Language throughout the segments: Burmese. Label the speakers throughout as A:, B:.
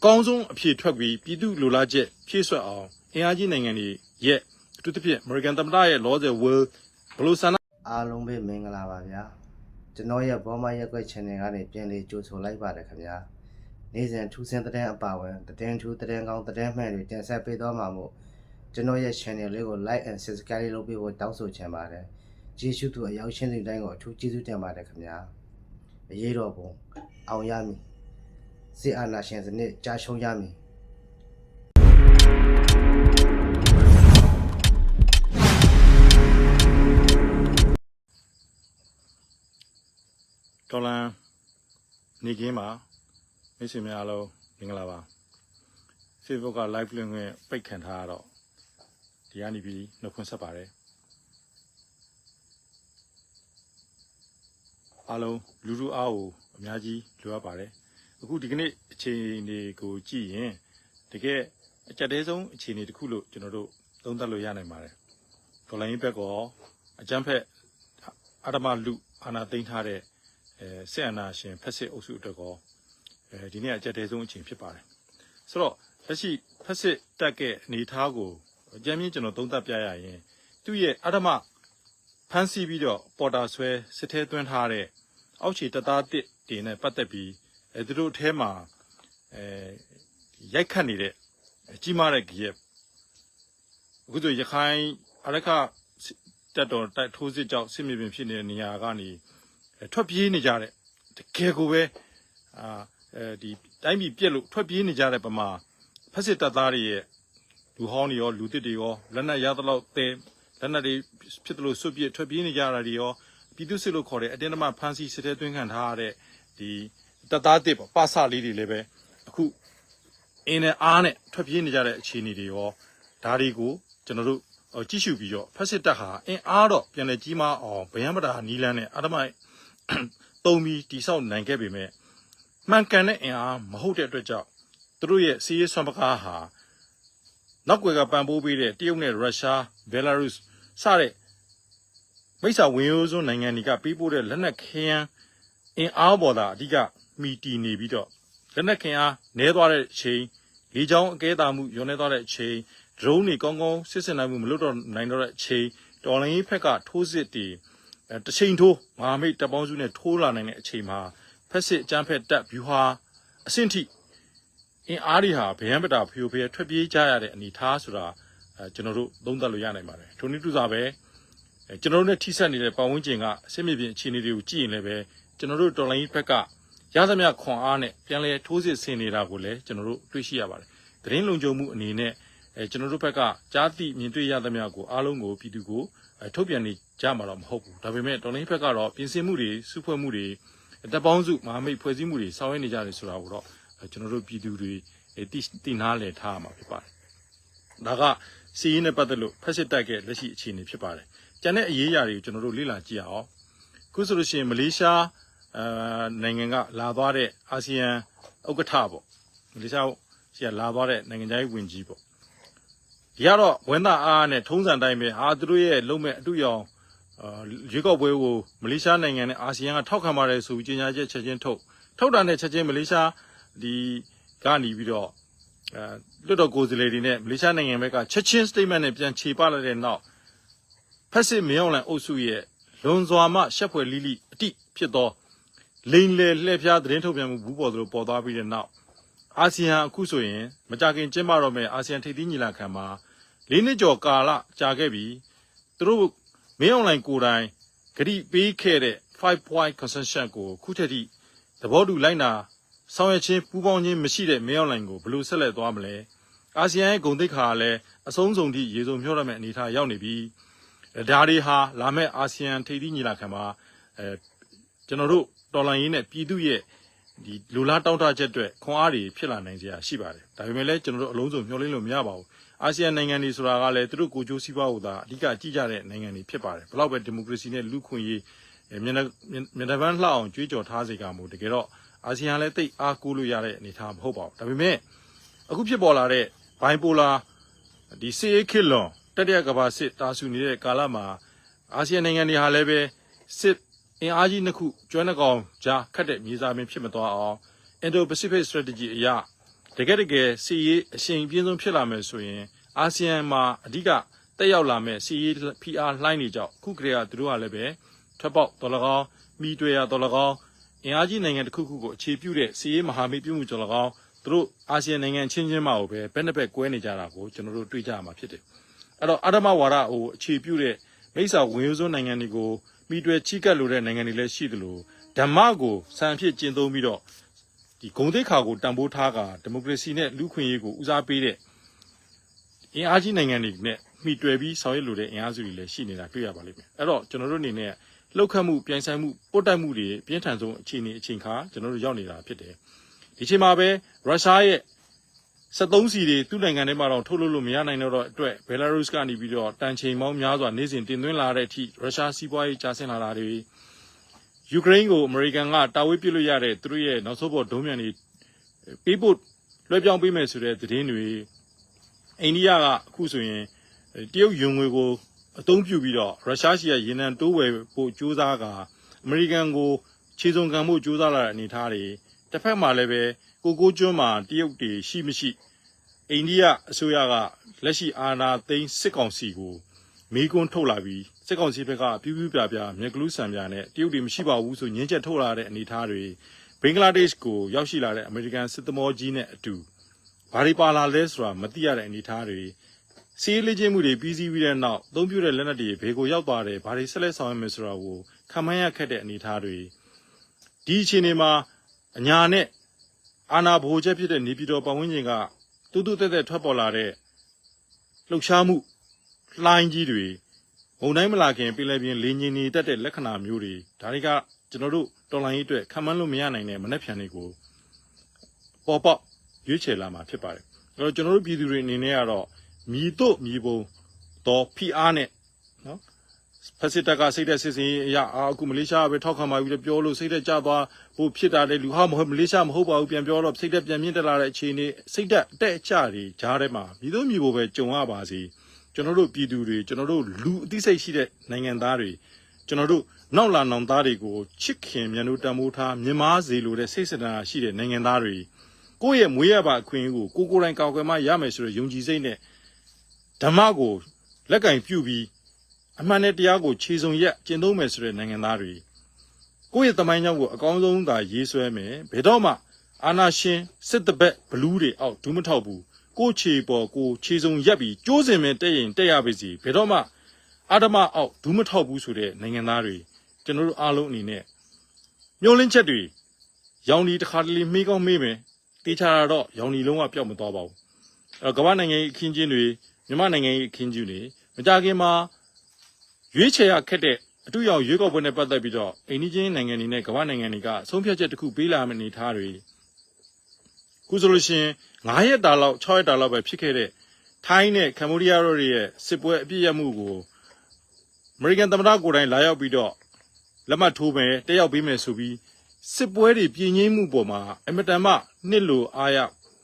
A: အကောင်းဆုံးအဖြေထွက်ပြီးပြည်သူလူလားချက်ဖြည့်ဆွတ်အောင်အင်အားကြီးနိုင်ငံတွေရဲ့အထူးသဖြင့် American သမ္မတရဲ့လောဆယ် will ဘလို့ဆန္ဒ
B: အားလုံးပဲမင်္ဂလာပါဗျာကျွန်တော်ရဲ့ဘောမရက်ွက် channel ကနေပြန်လေးကြိုဆိုလိုက်ပါတယ်ခင်ဗျာနေ့စဉ်ထူးဆန်းတဲ့အပါဝင်သတင်းထူးသတင်းကောင်းသတင်းမှန်တွေတင်ဆက်ပေးသွားမှာမို့ကျွန်တော်ရဲ့ channel လေးကို like and subscribe လုပ်ပေးဖို့တောင်းဆိုချင်ပါတယ်ကျေးဇူးတူအရောက်ရှင်းစီတိုင်းကိုအထူးကျေးဇူးတင်ပါတယ်ခင်ဗျာအရေးတော်ပုံအောင်ရမည် စစ်အာဏာရှင်စနစ်ကြာရှုံးရမည်
A: တော်လန်နေကင်းပါမိတ်ဆွေများအားလုံးမင်္ဂလာပါ Facebook က live link ကိုပိတ်ခံထားရတော့ဒီကနေပြီးနှုတ်ခွန်းဆက်ပါတယ်အားလုံးလူလူအားကိုအများကြီးလိုအပ်ပါတယ် အခုဒီကနေ့အခြေအနေကိုကြည့်ရင်တကယ်အကြက်တဲဆုံးအခြေအနေတစ်ခုလို့ကျွန်တော်တို့သုံးသပ်လို့ရနိုင်ပါတယ်တော်လိုင်းဘက်ကောအကြမ်းဖက်အာဓမ္မလူအာနာသိမ်းထားတဲ့အဲဆက်အနာရှင်ဖက်စစ်အုပ်စုအတွက်ကောအဲဒီနေ့အကြက်တဲဆုံးအချိန်ဖြစ်ပါတယ်ဆိုတော့လက်ရှိဖက်စစ်တက်တဲ့အနေအထားကိုအကြမ်းမြင့်ကျွန်တော်သုံးသပ်ပြရရင်သူ့ရဲ့အဓမ္မဖမ်းဆီးပြီးတော့ပေါ်တာဆွဲစစ်ထဲသွင်းထားတဲ့အောက်ခြေတပ်သားတစ်တွေနဲ့ပတ်သက်ပြီး အဲသူတို့အထဲမှာအဲရိုက်ခတ်နေတဲ့ကြီးမားတဲ့ကြီးရဲ့အခုဆိုရခိုင်အရခတက်တော်တိုက်ထိုးစစ်ကြောင့်စစ်မြေပြင်ဖြစ်နေတဲ့နေရာကနေအဲထွက်ပြေးနေကြတဲ့တကယ်ကိုပဲအာအဲဒီတိုင်းပြည်ပြက်လို့ထွက်ပြေးနေကြတဲ့ပမာဖက်စစ်တပ်သားတွေရဲ့လူဟောင်းတွေရောလူသစ်တွေရောလက်နက်ရသလောက်တဲလက်နက်တွေဖြစ်တယ်လို့စွတ်ပြစ်ထွက်ပြေးနေကြတာတွေရောပြည်သူစစ်လို့ခေါ်တဲ့အတင်းအဓမ္မဖမ်းဆီးစစ်ထဲသွင်းခံထားရတဲ့ဒီ တပ်သားတစ်ပေါ့ပါစလေးတွေလည်းပဲအခုအင်းနဲ့အားနဲ့ထွက်ပြေးနေကြတဲ့အခြေအနေတွေရောဒါတွေကိုကျွန်တော်တို့ဟိုကြည့်ရှုပြီးတော့ဖက်စစ်တပ်ဟာအင်းအားတော့ပြန်လည်ကြီးမားအောင်ဗယံပဒါနီလန်းနဲ့အဓမ္မတုံပြီးတိဆောက်နိုင်ခဲ့ပေမဲ့မှန်ကန်တဲ့အင်အားမဟုတ်တဲ့အတွက်ကြောင့်သူတို့ရဲ့စီးရေးဆွမ်းပကားဟာနောက်ွယ်ကပံ့ပိုးပေးတဲ့တရုတ်နဲ့ရုရှားဘယ်လာရုစ်စတဲ့မိတ်ဆာဝင်ရိုးစွန်းနိုင်ငံတွေကပေးပို့တဲ့လက်နက်ခဲယမ်းအင်အားပေါ်သာအဓိက မိတီနေပြီးတော့လက်နက်ခဲအားနည်းသွားတဲ့အချိန်လေကြောင်းအကဲတာမှုညွန်နေသွားတဲ့အချိန်ဒရုန်းတွေကောင်းကောင်းစစ်စင်နိုင်မှုမလုပ်တော့နိုင်တော့တဲ့အချိန်တော်လိုင်းရေးဖက်ကထိုးစစ်တွေအဲတစ်ချိန်ထိုးမဟာမိတ်တပ်ပေါင်းစုနဲ့ထိုးလာနိုင်တဲ့အချိန်မှာဖက်စစ်အကြမ်းဖက်တပ်ဗျူဟာအဆင့်ထိအင်အားတွေဟာဗယံပတာဖျို့ဖျဲထွက်ပြေးကြရတဲ့အနေအထားဆိုတာအဲကျွန်တော်တို့သုံးသပ်လို့ရနိုင်ပါတယ်ထိုနည်းတူစွာပဲအဲကျွန်တော်တို့နဲ့ထိစပ်နေတဲ့ပတ်ဝန်းကျင်ကအစစ်မြေပြင်အခြေအနေတွေကိုကြည့်ရင်လည်းပဲကျွန်တော်တို့တော်လိုင်းဘက်က ရသမျှခွန်အားနဲ့ပြန်လဲထိုးစစ်ဆင်နေတာကိုလည်းကျွန်တော်တို့တွေ့ရှိရပါတယ်သတင်းလုံခြုံမှုအနေနဲ့အဲကျွန်တော်တို့ဘက်ကကြားသိမြင်တွေ့ရသမျှကိုအားလုံးကိုပြည်သူကိုအဲထုတ်ပြန်နေကြမှာတော့မဟုတ်ဘူးဒါပေမဲ့တော်လိုင်းဘက်ကတော့ပြင်ဆင်မှုတွေစုဖွဲ့မှုတွေတပ်ပေါင်းစုမဟာမိတ်ဖွဲ့စည်းမှုတွေဆောင်ရွက်နေကြတယ်ဆိုတာကိုတော့အဲကျွန်တော်တို့ပြည်သူတွေအဲတိတိနားလည်ထားရမှာဖြစ်ပါတယ်ဒါကစီးရင်နဲ့ပတ်သက်လို့ဖက်စစ်တိုက်ကလက်ရှိအခြေအနေဖြစ်ပါတယ်ကျန်တဲ့အရေးအရာတွေကိုကျွန်တော်တို့လေ့လာကြည့်အောင်ခုဆိုလို့ရှိရင်မလေးရှား အာနိုင်ငံကလာသွားတဲ့အာဆီယံဥက္ကဋ္ဌပေါ့မလေးရှားရှိကလာသွားတဲ့နိုင်ငံသားဝင်ကြီးပေါ့ဒီကတော့ဝန်သားအားနဲ့ထုံးစံတိုင်းပဲအာသူတို့ရဲ့လုံမဲ့အတူရောင်အာရွေးကောက်ပွဲကိုမလေးရှားနိုင်ငံနဲ့အာဆီယံကထောက်ခံပါတယ်ဆိုပြီးကြေညာချက်ချက်ချင်းထုတ်ထုတ်တာနဲ့ချက်ချင်းမလေးရှားဒီကနေပြီးတော့အဲလွတ်တော်ကိုယ်စားလှယ်တွေနဲ့မလေးရှားနိုင်ငံဘက်ကချက်ချင်း statement နဲ့ပြန်ခြေပလိုက်တဲ့နောက်ဖက်စစ်မြောင်းလန်အုပ်စုရဲ့လွန်စွာမှရှက်ဖွယ်လိလိအတိဖြစ်သော လိန်လေလှည့်ဖျားသတင်းထုတ်ပြန်မှုဘူးပေါ်သလိုပေါ်သွားပြီးတဲ့နောက်အာဆီယံအခုဆိုရင်မကြခင်ကျင်းပတော့မယ့်အာဆီယံထိပ်သီးညီလာခံမှာလေးနှစ်ကျော်ကာလကြာခဲ့ပြီသူတို့မင်းအွန်လိုင်းကိုယ်တိုင်ဂရိပေးခဲ့တဲ့5 point concession ကိုခုထက်ထိသဘောတူလိုက်နာဆောင်ရွက်ခြင်းပူးပေါင်းခြင်းမရှိတဲ့မင်းအွန်လိုင်းကိုဘယ်လိုဆက်လက်သွားမလဲအာဆီယံရဲ့ဂုဏ်သိက္ခာကလည်းအဆုံးစုံထိရေစုံမျှောရမယ့်အနေအထားရောက်နေပြီဒါတွေဟာလာမယ့်အာဆီယံထိပ်သီးညီလာခံမှာအဲကျွန်တော်တို့ တော်လိုင်းရေးနဲ့ပြည်သူရဲ့ဒီလူလားတောင်းတချက်အတွက်ခွန်အားတွေဖြစ်လာနိုင်စရာရှိပါတယ်ဒါပေမဲ့လည်းကျွန်တော်တို့အလုံးစုံမျှော်လင့်လို့မရပါဘူးအာဆီယံနိုင်ငံတွေဆိုတာကလည်းသူတို့ကိုယ်ကျိုးစီးပွားကိုသာအဓိကကြည့်ကြတဲ့နိုင်ငံတွေဖြစ်ပါတယ်ဘလောက်ပဲဒီမိုကရေစီနဲ့လူ့ခွင့်ရေးအဲမျက်နှာမျက်နှာပန်းလှအောင်ကြွေးကြော်ထားစေကမူတကယ်တော့အာဆီယံလည်းတိတ်အားကိုးလို့ရတဲ့အနေအထားမဟုတ်ပါဘူးဒါပေမဲ့အခုဖြစ်ပေါ်လာတဲ့ဘိုင်ပိုလာဒီစီအေခစ်လွန်တတိယကမ္ဘာစစ်တာဆူနေတဲ့ကာလမှာအာဆီယံနိုင်ငံတွေဟာလည်းပဲစစ် အင်အားကြီးနှစ်ခုကျွမ်းနှကောင်ကြားခတ်တဲ့မြေစာပင်ဖြစ်မသွားအောင် Indo-Pacific Strategy အရာတတကယ်တကယ်စီရေးအရှင်ပြင်းဆုံးဖြစ်လာမယ်ဆိုရင်အာဆီယံမှာအဓိကတက်ရောက်လာမဲ့စီရေး PR လှိုင်းနေကြောက်ခုကလေးကသူတို့ကလည်းပဲထွက်ပေါက်တော်လကောင်းမိတွေ့ရတော်လကောင်းအင်အားကြီးနိုင်ငံတစ်ခုခုကိုအခြေပြုတဲ့စီရေးမဟာမိတ်ပြုမှုတော်လကောင်းသူတို့အာဆီယံနိုင်ငံချင်းချင်းမှာကိုပဲဘက်နှစ်ဘက်ကွဲနေကြတာကိုကျွန်တော်တို့တွေ့ကြရမှာဖြစ်တယ်အဲ့တော့အာဓမဝါဒဟိုအခြေပြုတဲ့မိစ္ဆာဝင်ရိုးစွန်းနိုင်ငံတွေကို မိတွေ့ချိကပ်လိုတဲ့နိုင်ငံတွေလည်းရှိသလိုဓမ္မကိုစံအဖြစ်ကျင့်သုံးပြီးတော့ဒီဂုံတိတ်ခါကိုတန်ဖိုးထားကဒီမိုကရေစီနဲ့လူ့ခွင့်ရေးကိုဦးစားပေးတဲ့အင်အားကြီးနိုင်ငံတွေနဲ့မှီတွယ်ပြီးဆောင်ရွက်လိုတဲ့အင်အားစုတွေလည်းရှိနေတာတွေ့ရပါလိမ့်မယ်အဲ့တော့ကျွန်တော်တို့အနေနဲ့လှုပ်ခတ်မှုပြိုင်ဆိုင်မှုပုတ်တိုက်မှုတွေပြင်းထန်ဆုံးအခြေအနေအချိန်ခါကျွန်တော်တို့ရောက်နေတာဖြစ်တယ်ဒီချိန်မှာပဲရုရှားရဲ့ 73စီတွေသူ့နိုင်ငံထဲမှာတော့ထုတ်လုပ်လို့မရနိုင်တော့အတွက်ဘယ်လာရုစ်ကနေပြီးတော့တန်ချိန်ပေါင်းများစွာနေစဉ်တင်သွင်းလာတဲ့အထိရုရှားစီးပွားရေးကျဆင်းလာတာတွေယူကရိန်းကိုအမေရိကန်ကတာဝေးပစ်လို့ရတဲ့သူတို့ရဲ့နောက်ဆုံးပေါ်ဒုံးမြန်တွေပေးဖို့လွှဲပြောင်းပေးမယ်ဆိုတဲ့သတင်းတွေအိန္ဒိယကအခုဆိုရင်တရုတ်ယွန်ငွေကိုအသုံးပြုပြီးတော့ရုရှားရှိရရေနံတိုးဝယ်ဖို့ကြိုးစားကအမေရိကန်ကိုခြေစုံကံဖို့ကြိုးစားလာတဲ့အနေအထားတွေတစ်ဖက်မှာလည်းပဲ ကိုကိုကျွန်းမှာတရုတ်တွေရှိမရှိအိန္ဒိယအစိုးရကလက်ရှိအာဏာသိမ်းစစ်ကောင်စီကိုမေးခွန်းထုတ်လာပြီးစစ်ကောင်စီဘက်ကပြူးပြူးပြပြမြက်ကလူးဆံပြနဲ့တရုတ်တွေမရှိပါဘူးဆိုညင်းချက်ထုတ်လာတဲ့အနေအထားတွေဘင်္ဂလားဒေ့ရှ်ကိုရောက်ရှိလာတဲ့အမေရိကန်စစ်သမောကြီးနဲ့အတူဘာတွေပါလာလဲဆိုတာမသိရတဲ့အနေအထားတွေစီးလေ့ကျင့်မှုတွေပြီးစီးပြီးတဲ့နောက်အသုံးပြုတဲ့လက်နက်တွေဘေကိုရောက်သွားတယ်ဘာတွေဆက်လက်ဆောင်ရွက်မယ်ဆိုတာကိုခံမှန်းရခက်တဲ့အနေအထားတွေဒီအချိန်တွေမှာအညာနဲ့ အာနာဘိုချက်ဖြစ်တဲ့နေပြည်တော်ပတ်ဝန်းကျင်ကတူးတူးတက်တက်ထွက်ပေါ်လာတဲ့လှုပ်ရှားမှုလှိုင်းကြီးတွေမုန်တိုင်းမလာခင်ပြည်လဲပြင်လင်းကြီးနေတတ်တဲ့လက္ခဏာမျိုးတွေဒါတွေကကျွန်တော်တို့တော်လိုင်းရေးအတွက်ခံမှန်းလို့မရနိုင်တဲ့မနှက်ဖြန်တွေကိုပေါ်ပေါက်ရွေးချယ်လာမှာဖြစ်ပါတယ်အဲ့တော့ကျွန်တော်တို့ပြည်သူတွေအနေနဲ့ကတော့မြည်တို့မြည်ပုံတော့ဖိအားနဲ့နော် ဖက်စစ်တပ်ကစိတ်သက်စစ်စင်ရေးအရာအာအခုမလေးရှားကပဲထောက်ခံပါပြီလို့ပြောလို့စိတ်သက်ကြသွားဖို့ဖြစ်တာလေလူဟာမဟုတ်မလေးရှားမဟုတ်ပါဘူးပြန်ပြောတော့စိတ်သက်ပြန်မြင့်တက်လာတဲ့အခြေအနေစိတ်သက်အတက်အကျတွေကြားထဲမှာမြည်တို့မြည်ပုံပဲကြုံရပါစေကျွန်တော်တို့ပြည်သူတွေကျွန်တော်တို့လူအသိစိတ်ရှိတဲ့နိုင်ငံသားတွေကျွန်တော်တို့နောက်လာနောင်သားတွေကိုချစ်ခင်မြန်လို့တံမိုးထားမြင်မာစေလိုတဲ့စိတ်စတာရှိတဲ့နိုင်ငံသားတွေကိုယ့်ရဲ့မွေးရပါအခွင့်အရေးကိုကိုယ်ကိုယ်တိုင်ကောက်ကွယ်မှရမယ်ဆိုတဲ့ယုံကြည်စိတ်နဲ့ဓမ္မကိုလက်ကင်ပြုပြီး အမှန်နဲ့တရားကိုခြေစုံရက်ကျင့်သုံးမယ်ဆိုတဲ့နိုင်ငံသားတွေကိုယ့်ရဲ့တမိုင်းကြောင့်ကိုအကောင်းဆုံးသာရေးဆွဲမယ်ဘယ်တော့မှအာနာရှင်စစ်တပက်ဘလူးတွေအောက်ဒူးမထောက်ဘူးကိုယ့်ခြေပေါ်ကိုယ်ခြေစုံရက်ပြီးကြိုးစင်မဲ့တက်ရင်တက်ရပါစီဘယ်တော့မှအာဓမအောက်ဒူးမထောက်ဘူးဆိုတဲ့နိုင်ငံသားတွေကျွန်တော်တို့အားလုံးအနေနဲ့မျိုးလင်းချက်တွေရောင်ဒီတစ်ခါတလေမေးကောင်းမေးမယ်တေချာတော့ရောင်ဒီလုံးဝပျောက်မသွားပါဘူးအဲကမ္ဘာနိုင်ငံရဲ့အခင်းချင်းတွေမြန်မာနိုင်ငံရဲ့အခင်းချင်းတွေမကြခင်မှာ ရွေးချယ်ရခက်တဲ့အတူရောက်ရွေးကောက်ပွဲနဲ့ပတ်သက်ပြီးတော့အိန္ဒိချင်းနိုင်ငံတွေနဲ့ကမ္ဘာနိုင်ငံတွေကဆုံးဖြတ်ချက်တစ်ခုပေးလာမယ့်အနေအထားတွေခုဆိုလို့ရှိရင်9ရက်တာလောက်6ရက်တာလောက်ပဲဖြစ်ခဲ့တဲ့ထိုင်းနဲ့ကမ္ဘောဒီးယားတို့ရဲ့စစ်ပွဲအပြည့်ရမှုကိုအမေရိကန်သမ္မတကိုယ်တိုင်လာရောက်ပြီးတော့လက်မှတ်ထိုးမယ်တက်ရောက်ပေးမယ်ဆိုပြီးစစ်ပွဲတွေပြည်ငြိမ်းမှုပေါ်မှာအမတန်မှနှစ်လိုအားရ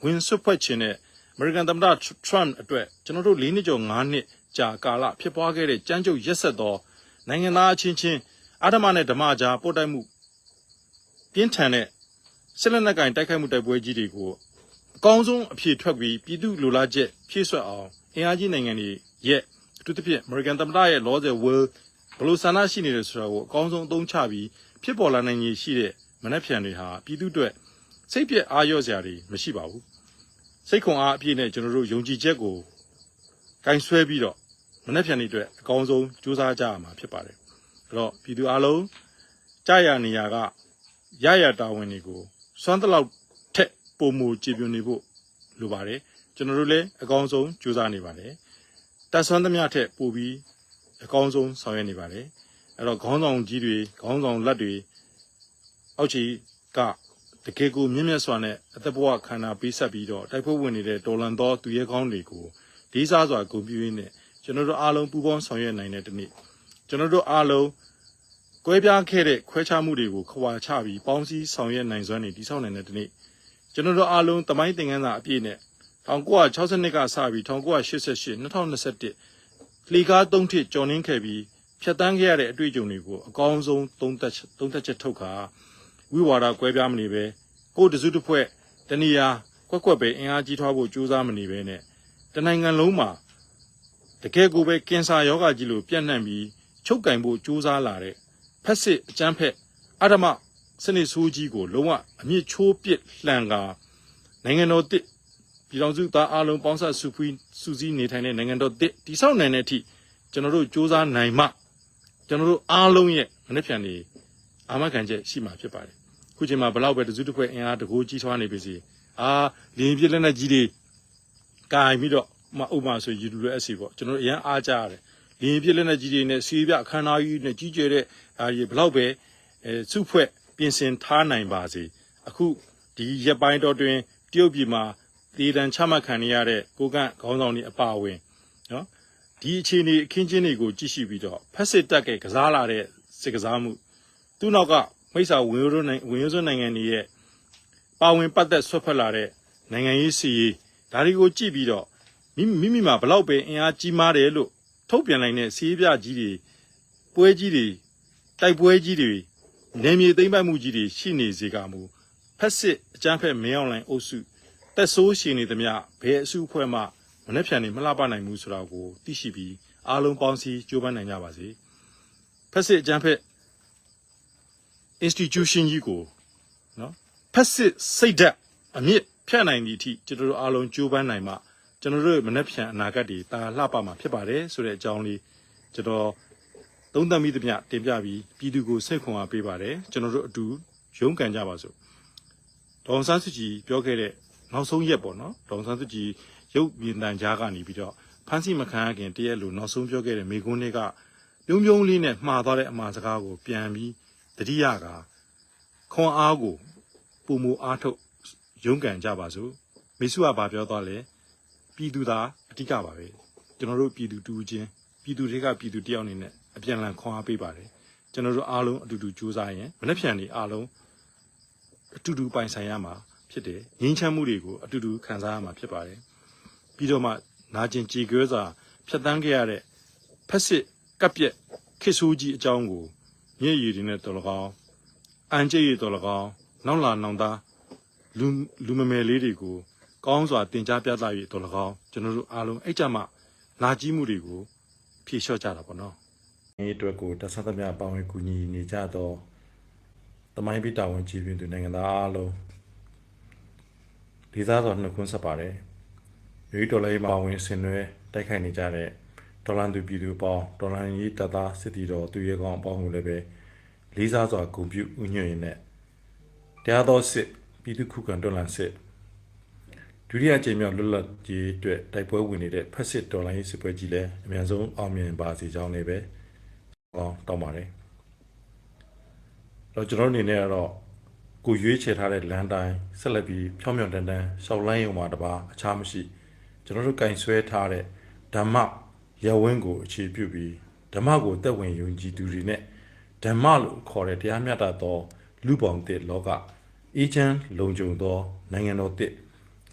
A: ဝင်ဆွတ်ဖွဲ့ခြင်းနဲ့အမေရိကန်သမ္မတထရန့်အတွက်ကျွန်တော်တို့၄နှစ်ကျော်၅နှစ် ကြာကာလဖြစ်ပွားခဲ့တဲ့ကြမ်းကြုတ်ရက်ဆက်သောနိုင်ငံသားအချင်းချင်းအာဓမနဲ့ဓမ္မကြားပို့တိုက်မှုပြင်းထန်တဲ့စစ်လက်နက်ကင်တိုက်ခိုက်မှုတိုက်ပွဲကြီးတွေကိုအကောင်းဆုံးအဖြေထွက်ပြီးပြည်သူလူလားချက်ဖြည့်ဆွတ်အောင်အင်အားကြီးနိုင်ငံတွေရဲ့အထူးသဖြင့် American သမ္မတရဲ့ law the world ဘယ်လိုဆန္ဒရှိနေတယ်ဆိုတာကိုအကောင်းဆုံးအသုံးချပြီးဖြစ်ပေါ်လာနိုင်ရည်ရှိတဲ့မနှက်ဖြန်တွေဟာပြည်သူအတွက်စိတ်ပြည့်အားလျော့စရာတွေမရှိပါဘူးစိတ်ခွန်အားအပြည့်နဲ့ကျွန်တော်တို့ယုံကြည်ချက်ကိုဂိုင်ဆွဲပြီးတော့ မနှက်ဖြန်တွေအတွက်အကောင်းဆုံးကြိုးစားကြရမှာဖြစ်ပါတယ်အဲ့တော့ပြည်သူအလုံးကြာရနေရာကရရတာဝန်တွေကိုစွမ်းတလောက်ထက်ပုံမူကြည်ပြနေဖို့လိုပါတယ်ကျွန်တော်တို့လည်းအကောင်းဆုံးကြိုးစားနေပါတယ်တက်ဆွမ်းသမျှထက်ပိုပြီးအကောင်းဆုံးဆောင်ရွက်နေပါတယ်အဲ့တော့ခေါင်းဆောင်ကြီးတွေခေါင်းဆောင်လက်တွေအောက်ခြေကတကယ်ကိုမြင့်မြတ်စွာနဲ့အသက်ဘဝခန္ဓာပေးဆက်ပြီးတော့တိုက်ဖို့ဝင်နေတဲ့တော်လန်သောသူရဲကောင်းတွေကိုဒီစားစွာဂုဏ်ပြုရင်းနဲ့ ကျွန်တော်တို့အားလုံးပူးပေါင်းဆောင်ရွက်နိုင်တဲ့ဒီနေ့ကျွန်တော်တို့အားလုံးကွဲပြားခဲ့တဲ့ခွဲခြားမှုတွေကိုခွာချပြီးပေါင်းစည်းဆောင်ရွက်နိုင်စွမ်းနေတည်ဆောက်နိုင်တဲ့ဒီနေ့ကျွန်တော်တို့အားလုံးတမိုင်းသင်ခန်းစာအပြည့်နဲ့1962ကစပြီး1988 2021လီကားသုံးထစ်ကျော်နှင်းခဲ့ပြီးဖြတ်တန်းခဲ့ရတဲ့အတွေ့အကြုံတွေကိုအကောင်းဆုံးသုံးသက်သုံးသက်ချက်ထုတ်ခါဝိဝါဒကွဲပြားမနေပဲကိုယ်တစုတစ်ဖွဲ့တဏီယာကွကွက်ကွက်ပဲအင်အားကြီးထွားဖို့ကြိုးစားမနေပဲနဲ့တနိုင်ငံလုံးမှာ တကယ်ကိုပဲကင်ဆာရောဂါကြီးလိုပြန့်နှံ့ပြီးချုပ်ကင်ဖို့ကြိုးစားလာတဲ့ဖက်စစ်အကြမ်းဖက်အဓမ္မစနစ်ဆိုးကြီးကိုလုံးဝအမြင့်ချိုးပစ်လှန်ကာနိုင်ငံတော်တစ်ပြည်တော်စုသားအလုံးပေါင်းဆက်စုပွီးစုစည်းနေထိုင်တဲ့နိုင်ငံတော်တစ်တိဆောက်နိုင်တဲ့အထိကျွန်တော်တို့စ조사နိုင်မှကျွန်တော်တို့အားလုံးရဲ့မနေ့ပြန်နေအာမခံချက်ရှိမှာဖြစ်ပါတယ်ခုချိန်မှာဘလောက်ပဲတစုတစ်ဖွဲ့အင်အားတကိုးကြီးထွားနေပြီစီအာလင်းပြစ်လက်နက်ကြီးတွေကင်ပြီးတော့ မဥပမာဆို UWSC ပေါ့ကျွန်တော်တို့အရင်အားကြရတယ်လင်းပြစ်လက်နက်ကြီးတွေနဲ့စီးပြအခမ်းအနားကြီးနဲ့ကြီးကျယ်တဲ့အာဒီဘလောက်ပဲအဲစုဖွဲ့ပြင်ဆင်ထားနိုင်ပါစေအခုဒီရက်ပိုင်းတော့တွင်တရုတ်ပြည်မှာဒေသန်ချမှတ်ခံရတဲ့ကိုကန့်ခေါင်းဆောင်တွေအပါအဝင်နော်ဒီအခြေအနေအခင်းချင်းတွေကိုကြည့်ရှိပြီးတော့ဖက်စစ်တပ်ကကစားလာတဲ့စစ်ကစားမှုသူ့နောက်ကမိစ္ဆာဝင်ရိုးနိုင်ဝင်ရိုးစွန်းနိုင်ငံတွေရဲ့ပါဝင်ပတ်သက်ဆွတ်ဖက်လာတဲ့နိုင်ငံရေးစီရေးဒါတွေကိုကြည့်ပြီးတော့ မိမိမိမှာဘလောက်ပဲအင်အားကြီးမားတယ်လို့ထုတ်ပြန်နိုင်တဲ့စီးပြကြီးတွေပွဲကြီးတွေတိုက်ပွဲကြီးတွေနေမြေသိမ့်ပိုက်မှုကြီးတွေရှိနေစေကမူဖက်စစ်အကြမ်းဖက်မင်းအောင်လိုင်အုပ်စုတက်ဆိုးရှင်နေသမျှဘယ်အစုအဖွဲ့မှမနှက်ဖြန်နေမလှပနိုင်ဘူးဆိုတာကိုသိရှိပြီးအားလုံးပေါင်းစည်းကြိုးပမ်းနိုင်ကြပါစေဖက်စစ်အကြမ်းဖက် institution ကြီးကိုနော်ဖက်စစ်စိတ်ဓာတ်အမြင့်ဖြတ်နိုင်သည့်အထိကျွန်တော်တို့အားလုံးကြိုးပမ်းနိုင်မှ ကျွန်တော်တို့ရဲ့မနှက်ဖြန်အနာဂတ်တွေတာလှပမှာဖြစ်ပါတယ်ဆိုတဲ့အကြောင်းလေးကျွန်တော်သုံးသပ်မိသမျှတင်ပြပြီးပြည်သူကိုစိတ်ခွန်အားပေးပါတယ်ကျွန်တော်တို့အတူရုန်းကန်ကြပါစို့ဒေါအောင်ဆန်းစုကြည်ပြောခဲ့တဲ့နောက်ဆုံးရက်ပေါ့နော်ဒေါအောင်ဆန်းစုကြည်ရုပ်မြင်တန်ကြားကနေပြီးတော့ဖမ်းဆီးမခံရခင်တရက်လိုနောက်ဆုံးပြောခဲ့တဲ့မိကွန်းတွေကပြုံးပြုံးလေးနဲ့မှားသွားတဲ့အမှားစကားကိုပြန်ပြီးတတိယကခွန်အားကိုပုံမူအားထုတ်ရုန်းကန်ကြပါစို့မေစုကဘာပြောသွားလဲ ပြည်သူသားအဓိကပါပဲကျွန်တော်တို့ပြည်သူတူချင်းပြည်သူတွေကပြည်သူတယောက်အနေနဲ့အပြန်အလှန်ခွန်အားပေးပါတယ်ကျွန်တော်တို့အားလုံးအတူတူကြိုးစားရင်မနေ့ဖြန်နေအားလုံးအတူတူပိုင်ဆိုင်ရမှာဖြစ်တယ်ငြိမ်းချမ်းမှုတွေကိုအတူတူခံစားရမှာဖြစ်ပါတယ်ပြီးတော့မှနာကျင်ကြေကွဲစွာဖြတ်တန်းခဲ့ရတဲ့ဖက်စစ်ကပ်ပြက်ခစ်ဆိုးကြီးအကြောင်းကိုညည့်ရည်တွေနဲ့တော်လကောင်းအန်ကျရည်တော်လကောင်းနောက်လာနောင်သားလူလူမမယ်လေးတွေကို ကောင်းစွာတင် जा ပြသ၍တော်လကောင်းကျွန်တော်တို့အားလုံးအဲ့ကြမှာနာကြီးမှုတွေကိုဖြေလျှော့ကြတာပေါ့နော်ဒီအတွက်ကိုတဆသမျှပါဝင်ကူညီနေကြတော့တမိုင်းပိတာဝန်ကြီးပြင်းသူနိုင်ငံသားအားလုံးလေးစားစွာနှုတ်ခွန်းဆက်ပါတယ်မြို့ကြီးတော်လေးပါဝင်ဆင်နွှဲတိုက်ခိုက်နေကြတဲ့ဒေါ်လန်သူပြည်သူပေါင်းဒေါ်လန်ကြီးတပ်သားစစ်တီတော်သူရဲကောင်းအပေါင်းကိုလည်းပဲလေးစားစွာဂုဏ်ပြုဥညွှတ်ရင်းနဲ့တရားတော်စစ်ပြည်သူခုခံတော်လှန်စစ် ဒုတိယအကြိမ်မြောက်လွတ်လပ်ရေးအတွက်တိုက်ပွဲဝင်နေတဲ့ဖက်စစ်တော်လှန်ရေးစစ်ပွဲကြီးလည်းအများဆုံးအောင်မြင်ပါစေကြောင်းလည်းပဲအောင်းတောင်းပါတယ်တော့ကျွန်တော်တို့အနေနဲ့ကတော့ကိုရွေးချယ်ထားတဲ့လမ်းတိုင်းဆက်လက်ပြီးဖြောင်းဖြောင်းတန်းတန်းရှောက်လန်းရုံမှာတပါအခြားမရှိကျွန်တော်တို့ကင်ဆွဲထားတဲ့ဓမ္မရဝင်းကိုအခြေပြုပြီးဓမ္မကိုတက်ဝင်ယုံကြည်သူတွေနဲ့ဓမ္မလို့ခေါ်တဲ့တရားမျှတသော လူပေါင်းတဲ့လောကအေချမ်းလုံခြုံသောနိုင်ငံတော်တစ်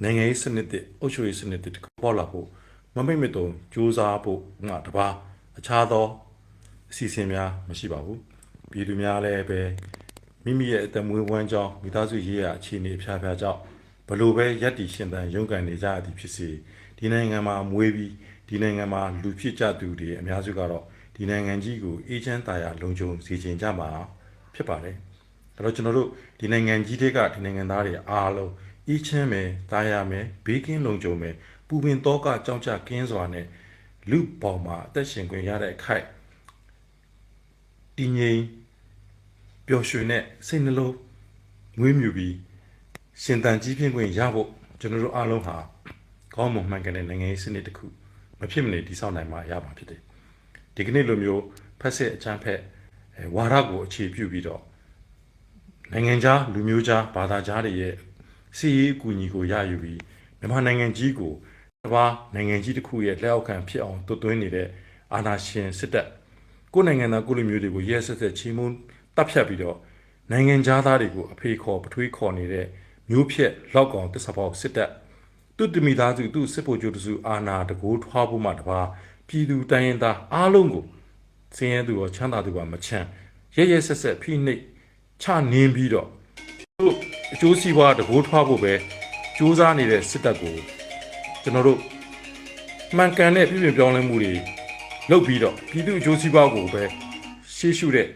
A: နိုင်ငံရေးစနစ်တစ်အုပ်ချုပ်ရေးစနစ်တစ်တစ်ခုပေါ်လာဖို့မမိတ်မတုံစူးစမ်းဖို့ငါတပါအခြားသောအစီအစဉ်များမရှိပါဘူးပြည်သူများလည်းပဲမိမိရဲ့အသက်မွေးဝမ်းကြောင်းမိသားစုရေးရာအခြေအနေအဖျားဖျားကြောင့်ဘလို့ပဲရက်တီရှင်သန်ရုန်းကန်နေကြရသည်ဖြစ်စေဒီနိုင်ငံမှာမွေးပြီးဒီနိုင်ငံမှာလူဖြစ်ကြသူတွေအများစုကတော့ဒီနိုင်ငံကြီးကိုအေးချမ်းသာယာလုံခြုံစေချင်ကြမှာဖြစ်ပါတယ်ဒါတော့ကျွန်တော်တို့ဒီနိုင်ငံကြီးတွေကဒီနိုင်ငံသားတွေအားလုံး အေးချမ်းမယ်သာယာမယ်ဘေးကင်းလုံခြုံမယ်ပူပင်တော့ကကြောက်ကြကင်းစွာနဲ့လူပေါင်းမှာအသက်ရှင်ခွင့်ရတဲ့အခိုက်တည်ငြိမ်ပျော်ရွှင်တဲ့စိတ်နှလုံးငွေးမြူပြီးရှင်တန်ကြီးပြင်းခွင့်ရဖို့ကျွန်တော်တို့အားလုံးဟာကောင်းမွန်မှန်ကန်တဲ့နိုင်ငံရေးစနစ်တစ်ခုမဖြစ်မနေတည်ဆောက်နိုင်မှာရမှာဖြစ်တယ်ဒီကနေ့လိုမျိုးဖက်စစ်အချမ်းဖက်အဲဝါရကိုအခြေပြုပြီးတော့နိုင်ငံခြားလူမျိုးခြားဘာသာခြားတွေရဲ့ စီရေးအကူအညီကိုရယူပြီးမြန်မာနိုင်ငံကြီးကိုတပါးနိုင်ငံကြီးတစ်ခုရဲ့လက်အောက်ခံဖြစ်အောင်တွတ်သွင်းနေတဲ့အာဏာရှင်စစ်တပ်ကိုယ်နိုင်ငံသားကိုယ်လူမျိုးတွေကိုရဲဆက်ဆက်ချီးမွမ်းတပ်ဖြတ်ပြီးတော့နိုင်ငံသားတွေကိုအဖေခေါ်ပထွေးခေါ်နေတဲ့မျိုးဖြက်လောက်ကောင်တစ္ဆပေါက်စစ်တပ်သူတမိသားစုသူစစ်ဖို့ကြိုးတစုအာနာတကိုးထွားဖို့မှတပါပြည်သူတိုင်းရင်သားအားလုံးကိုစင်းရဲသူရောချမ်းသာသူပါမချမ်းရဲရဲဆက်ဆက်ဖိနှိပ်ချနင်းပြီးတော့သူအ ကျိုးစီးပွားတကိုးထွားဖို့ပဲစူးစမ်းနေတဲ့စစ်တပ်ကိုကျွန်တော်တို့မှန်ကန်တဲ့ပြည်ပြင်ပြောင်းလဲမှုတွေလုပ်ပြီးတော့ပြည်သူအကျိုးစီးပွားကိုပဲရှေ့ရှုတဲ့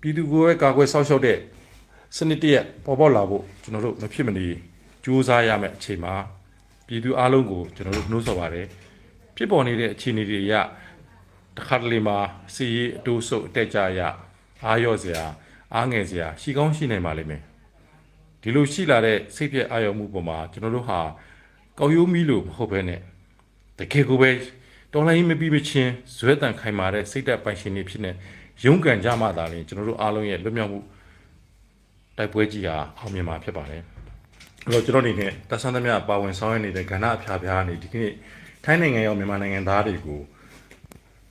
A: ပြည်သူကိုယ်ရဲ့ကာကွယ်စောင့်ရှောက်တဲ့စနစ်တရက်ပေါ်ပေါက်လာဖို့ကျွန်တော်တို့မဖြစ်မနေစူးစမ်းရမယ့်အချိန်မှာပြည်သူအားလုံးကိုကျွန်တော်တို့နှိုးဆော်ပါတယ်ဖြစ်ပေါ်နေတဲ့အခြေအနေတွေအရတစ်ခါတလေမှာစီရီအတူဆုပ်အတက်ကြရအားရော့စရာအားငယ်စရာရှိကောင်းရှိနိုင်ပါလိမ့်မယ် ဒီလိုရှိလာတဲ့စိတ်ပြည့်အာရုံမှုပေါ်မှာကျွန်တော်တို့ဟာကောက်ရိုးမီလို့မဟုတ်ဘဲနဲ့တကယ်ကိုပဲတော်လိုင်းမပြီးမချင်းဇွဲတန်ခိုင်မာတဲ့စိတ်သက်ပိုင်ရှင်တွေဖြစ်နေရုန်းကန်ကြမှသာလေကျွန်တော်တို့အားလုံးရဲ့လွတ်မြောက်မှုတိုက်ပွဲကြီးဟာအောင်မြင်မှာဖြစ်ပါတယ်အဲ့တော့ကျွန်တော်အနေနဲ့တဆန်းသမျှပါဝင်ဆောင်ရွက်နေတဲ့ကဏ္ဍအဖျားဖျားနေဒီကနေ့ထိုင်းနိုင်ငံရောက်မြန်မာနိုင်ငံသားတွေကို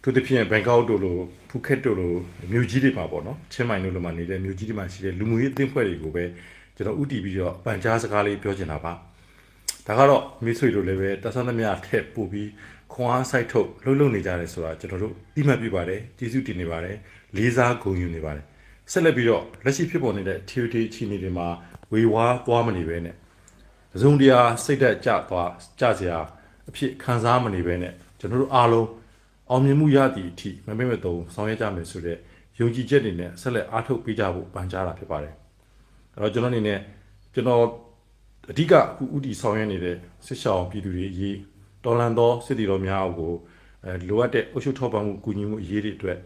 A: သူတစ်ဖြစ်ဘန်ကောက်တို့လိုဖူခက်တို့လိုမြို့ကြီးတွေမှာပေါ့နော်ချင်းမိုင်တို့လိုမှာနေတဲ့မြို့ကြီးတွေမှာရှိတဲ့လူမှုရေးအသင်းဖွဲ့တွေကိုပဲ ကျွန်တော်ဥတီပြီးတော့ပန်ကြားစကားလေးပြောချင်တာပါဒါကတော့မိတ်ဆွေတို့လည်းပဲတဆန်းသမျှထက်ပို့ပြီးခွန်အားစိုက်ထုတ်လှုပ်လှုပ်နေကြတယ်ဆိုတာကျွန်တော်တို့သိမှတ်ပြပါတယ်ကျေးဇူးတင်နေပါတယ်လေးစားဂုဏ်ယူနေပါတယ်ဆက်လက်ပြီးတော့လက်ရှိဖြစ်ပေါ်နေတဲ့ activity အခြေအနေတွေမှာဝေဝါးသွားမနေပဲနဲ့အစုံတရားစိတ်သက်ကြသွားကြစရာအဖြစ်ခံစားမနေပဲနဲ့ကျွန်တော်တို့အားလုံးအောင်မြင်မှုရသည့်အထိမမေ့မတုံဆောင်ရွက်ကြမယ်ဆိုတဲ့ယုံကြည်ချက်တွေနဲ့ဆက်လက်အားထုတ်ပေးကြဖို့ပန်ကြားတာဖြစ်ပါတယ်အဲ့ တော့ကျွန်တော်အနေနဲ့ကျွန်တော်အဓိကအခုဥတီဆောင်ရွက်နေတဲ့စစ်ဆောင်ပြည်သူတွေအရေးတော်လန်သောစစ်တီတော်များကိုအဲလိုအပ်တဲ့အုပ်ချုပ်ထောက်ပံ့မှုကူညီမှုအရေးတွေအတွက်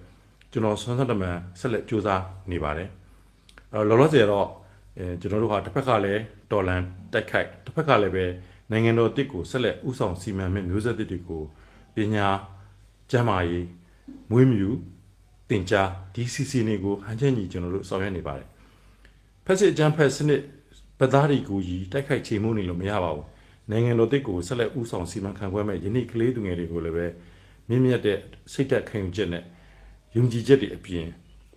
A: ကျွန်တော်ဆွမ်းဆက်တမန်ဆက်လက်စူးစမ်းနေပါတယ်အဲတော့လောလောဆယ်တော့အဲကျွန်တော်တို့ဟာတစ်ဖက်ကလည်းတော်လန်တိုက်ခိုက်တစ်ဖက်ကလည်းပဲနိုင်ငံတော်တစ်ကိုဆက်လက်ဥဆောင်စီမံမဲ့မျိုးဆက်တစ်တွေကိုပညာကျန်းမာရေးမွေးမြူတင် जा ဒီစီစီနေကိုဟန်ချက်ညီကျွန်တော်တို့ဆောင်ရွက်နေပါတယ် ဖက်စစ်အကြမ်းဖက်စနစ်ပသားတွေကိုကြီးတိုက်ခိုက်ချိန်မှုနေလို့မရပါဘူးနိုင်ငံတော်တစ်ကိုဆက်လက်ဥဆောင်စီမံခန့်ခွဲမဲ့ယနေ့ကလေးသူငယ်တွေကိုလည်းပဲမြင့်မြတ်တဲ့စိတ်သက်ခံယူချက်နဲ့ယုံကြည်ချက်တွေအပြင်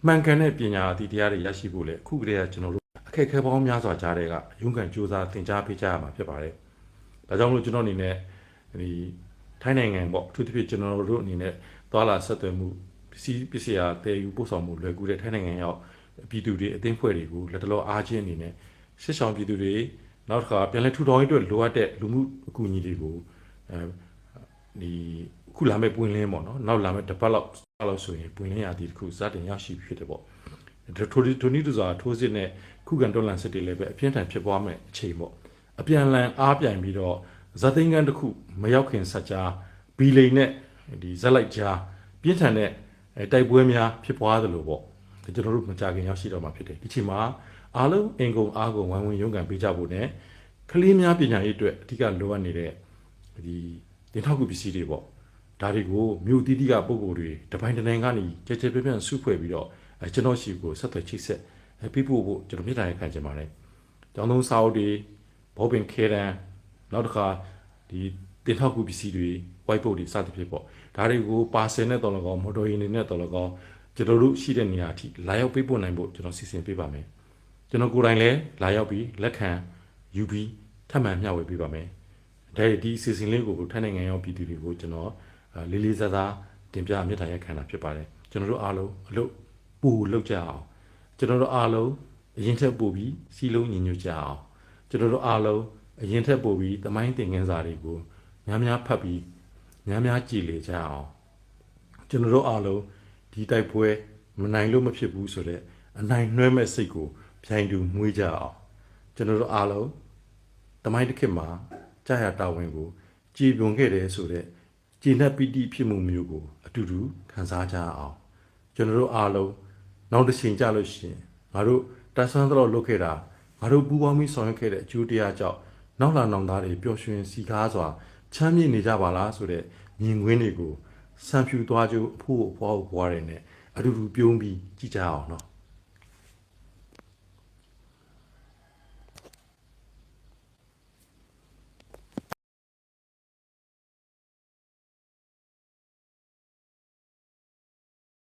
A: မှန်ကန်တဲ့ပညာအသည့်တရားတွေရရှိဖို့လေအခုကတည်းကကျွန်တော်တို့အခက်အခဲပေါင်းများစွာကြားတဲ့ကရုန်းကန်စူးစမ်းသင်ကြားပေးကြရမှာဖြစ်ပါတယ်။ဒါကြောင့်မလို့ကျွန်တော်အနေနဲ့ဒီထိုင်းနိုင်ငံပေါ့အထူးသဖြင့်ကျွန်တော်တို့အနေနဲ့သွာလာဆက်သွယ်မှုပစ္စည်းပစ္စည်းအားတည်ယူပို့ဆောင်မှုလွယ်ကူတဲ့ထိုင်းနိုင်ငံရောက် ပြည်သူတွေအသင်းဖွဲ့တွေကိုလက်တလောအားချင်းအနေနဲ့ရှစ်ဆောင်ပြည်သူတွေနောက်တစ်ခါပြန်လည်ထူထောင်ရေးအတွက်လိုအပ်တဲ့လူမှုအကူအညီတွေကိုအဲဒီအခုလာမယ့်ပွင့်လင်းပေါ့နော်နောက်လာမယ့်တစ်ပတ်လောက်လောက်ဆိုရင်ပွင့်လင်းရာသီတစ်ခုစတင်ရရှိဖြစ်တယ်ပေါ့ထိုဒီထိုနီးတူစွာထိုးစစ်နဲ့ခုခံတော်လှန်စစ်တွေလည်းပဲအပြင်းထန်ဖြစ်ပွားမယ့်အချိန်ပေါ့အပြန်လန်အားပြိုင်ပြီးတော့ဇာသိန်းကန်တစ်ခုမရောက်ခင်ဆက်ကြားဘီလိန်နဲ့ဒီဇက်လိုက်ကြားပြင်းထန်တဲ့အဲတိုက်ပွဲများဖြစ်ပွားသလိုပေါ့ဒါ ကျွန်တော်တို့မကြခင်ရောက်ရှိတော့မှာဖြစ်တယ်ဒီချိန်မှာအားလုံးအင်ကုန်အားကုန်ဝိုင်းဝန်းရုန်းကန်ပေးကြဖို့ ਨੇ ကလေးများပညာရေးအတွက်အဓိကလိုအပ်နေတဲ့ဒီတင်ထောက်ကူပစ္စည်းတွေပေါ့ဒါတွေကိုမြို့တီးတီးကပုံကိုယ်တွေတပိုင်းတစ်နိုင်ကနေကြဲကြဲပြန့်ပြန့်စုဖွဲ့ပြီးတော့အဲကျွန်တော်ရှိကိုဆက်သွယ်ချိတ်ဆက်အဲပြဖို့ဖို့ကျွန်တော်မြစ်တာရခံချင်ပါတယ်။ကျောင်းသုံးစာအုပ်တွေဘောပင်ခဲတန်းနောက်တစ်ခါဒီတင်ထောက်ကူပစ္စည်းတွေ white board တွေစသဖြင့်ပေါ့ဒါတွေကိုပါဆယ်နဲ့တော်လကောမော်တော်ယာဉ်တွေနဲ့တော်လကော ကျွန်တော်တို့ရှိတဲ့နေရာအထိလာရောက်ပေးပို့နိုင်ဖို့ကျွန်တော်စီစဉ်ပေးပါမယ်။ကျွန်တော်ကိုယ်တိုင်လည်းလာရောက်ပြီးလက်ခံယူပြီးထပ်မံမျှဝေပေးပါမယ်။ဒါဒီစီစဉ်လေးကိုထိုင်းနိုင်ငံရောက်ပြည်သူတွေကိုကျွန်တော်အဲလေးလေးစားစားတင်ပြမြတ်တာရက်ခံတာဖြစ်ပါတယ်ကျွန်တော်တို့အားလုံးအလုပ်ပူလုပ်ကြအောင်ကျွန်တော်တို့အားလုံးအရင်ထက်ပိုပြီးစီလုံးညီညွတ်ကြအောင်ကျွန်တော်တို့အားလုံးအရင်ထက်ပိုပြီးသမိုင်းသင်ခန်းစာတွေကိုများများဖတ်ပြီးများများကြည်လေကြအောင်ကျွန်တော်တို့အားလုံး ဒီတိုက်ပွဲမနိုင်လို့မဖြစ်ဘူးဆိုတော့အနိုင်နှွဲမဲ့စိတ်ကိုဖြိုင်တူမွေးကြအောင်ကျွန်တော်တို့အားလုံးတမိုင်းတစ်ခေတ်မှာကြာရတာဝန်ကိုကြည်ပွန်ခဲ့တယ်ဆိုတော့ကြည်နက်ပီတိဖြစ်မှုမျိုးကိုအတူတူခံစားကြအောင်ကျွန်တော်တို့အားလုံးနောက်တစ်ချိန်ကြလို့ရှရင်ငါတို့တန်ဆန်းတော့လုပ်ခဲ့တာငါတို့ပူပေါင်းပြီးဆောင်ရွက်ခဲ့တဲ့အကျိုးတရားကြောင့်နောက်လာနောင်သားတွေပျော်ရွှင်စီကားစွာချမ်းမြေ့နေကြပါလားဆိုတဲ့မြင်ကွင်းတွေကို စံဖြူသွားကြအဖို့အဖွားဘွားတွေနဲ့အတူတူပြုံးပြီးကြည့်ကြအောင်နော်